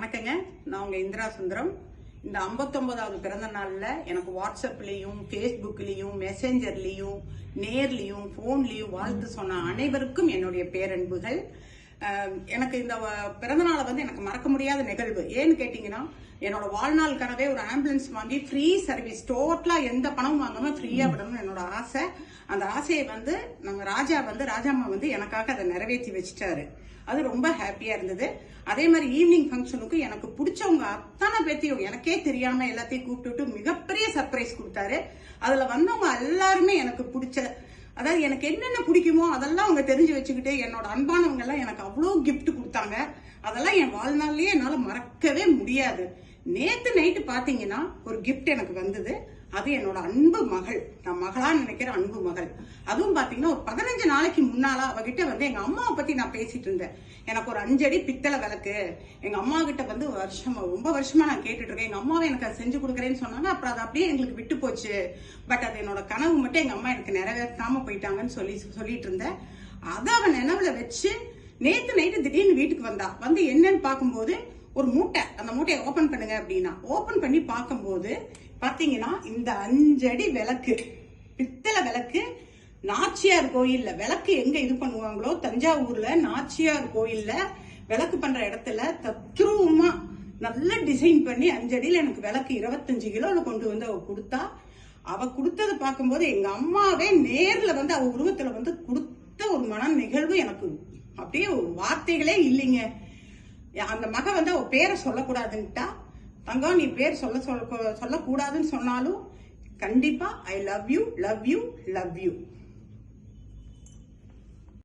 வணக்கங்க. நான் உங்க இந்திரா சுந்தரம். இந்த 59வது பிறந்த நாள்ல எனக்கு வாட்ஸ்அப்லயும் ஃபேஸ்புக்லயும் மெசேஞ்சர்லயும் நேர்லயும் போன்லயும் வாழ்த்து சொன்ன அனைவருக்கும் என்னுடைய பேரன்புகள். எனக்கு இந்த வ- வந்து எனக்கு மறக்க முடியாத நிகழ்வு. ஏன்னு கேட்டிங்கன்னா என்னோட வாழ்நாள் கனவே ஒரு ஆம்புலன்ஸ் வாங்கி ஃப்ரீ சர்வீஸ் டோட்டலாக எந்த பணமும் வாங்காமல் ஃப்ரீயாக விடணும்னு என்னோட ஆசை. அந்த ஆசையை வந்து நம்ம ராஜா வந்து ராஜாம்மா வந்து எனக்காக அதை நிறைவேற்றி வச்சுட்டாரு. அது ரொம்ப ஹாப்பியாக இருந்தது. அதே மாதிரி ஈவினிங் ஃபங்க்ஷனுக்கு எனக்கு பிடிச்சவங்க அத்தனை பேத்தையும் எனக்கே தெரியாமல் எல்லாத்தையும் கூப்பிட்டுட்டு மிகப்பெரிய சர்ப்ரைஸ் கொடுத்தாரு. அதில் வந்தவங்க எல்லாருமே எனக்கு பிடிச்ச அதாவது எனக்கு என்னென்ன பிடிக்குமோ அதெல்லாம் அவங்க தெரிஞ்சு வச்சுக்கிட்டு என்னோட அன்பானவங்க எல்லாம் எனக்கு அவ்வளோ கிஃப்ட் கொடுத்தாங்க. அதெல்லாம் என் வாழ்நாள்லயே என்னால் மறக்கவே முடியாது. நேற்று நைட்டு பார்த்தீங்கன்னா ஒரு கிஃப்ட் எனக்கு வந்தது. அது என்னோட அன்பு மகள். நான் மகளா நினைக்கிற அன்பு மகள். அதுவும் பாத்தீங்கன்னா ஒரு பதினஞ்சு நாளைக்கு முன்னால அவகிட்ட வந்து எங்க அம்மாவை பத்தி நான் பேசிட்டு இருந்தேன். எனக்கு ஒரு அஞ்சடி பித்தளை விளக்கு. எங்க அம்மா கிட்ட வந்து வருஷம் ரொம்ப வருஷமா நான் கேட்டுட்டு இருக்கேன். எங்க அம்மாவை எனக்கு அதை செஞ்சு கொடுக்குறேன்னு சொன்னாங்க. அப்புறம் அது அப்படியே எங்களுக்கு விட்டு போச்சு. பட் அது என்னோட கனவு மட்டும் எங்க அம்மா எனக்கு நிறைவேற்றாம போயிட்டாங்கன்னு சொல்லி சொல்லிட்டு இருந்தேன். அதை அவன் நினைவுல வச்சு நேத்து நைட்டு திடீர்னு வீட்டுக்கு வந்தா. வந்து என்னன்னு பார்க்கும்போது ஒரு மூட்டை அந்த மூட்டையை ஓப்பன் பண்ணுங்க அப்படின்னா ஓப்பன் பண்ணி பார்க்கும்போது பார்த்தீங்கன்னா இந்த அஞ்சடி விளக்கு பித்தளை விளக்கு நாச்சியார் கோயில்ல விளக்கு எங்க இது பண்ணுவாங்களோ தஞ்சாவூர்ல நாச்சியார் கோயில்ல விளக்கு பண்ற இடத்துல தத்ரூபமா நல்ல டிசைன் பண்ணி அஞ்சடியில் எனக்கு விளக்கு இருபத்தஞ்சு கிலோவில் கொண்டு வந்து அவ கொடுத்தா அவ கொடுத்ததை பார்க்கும்போது எங்க அம்மாவே நேர்ல வந்து அவ உருவத்துல வந்து கொடுத்த ஒரு மன நிகழ்வு எனக்கு. அப்படியே வார்த்தைகளே இல்லைங்க. அந்த மக வந்து அவ பேரை சொல்லக்கூடாதுன்ட்டா தங்கம் நீ பேர் சொல்ல சொல்ல சொல்லக்கூடாதுன்னு சொன்னாலும் கண்டிப்பா I love you love you love you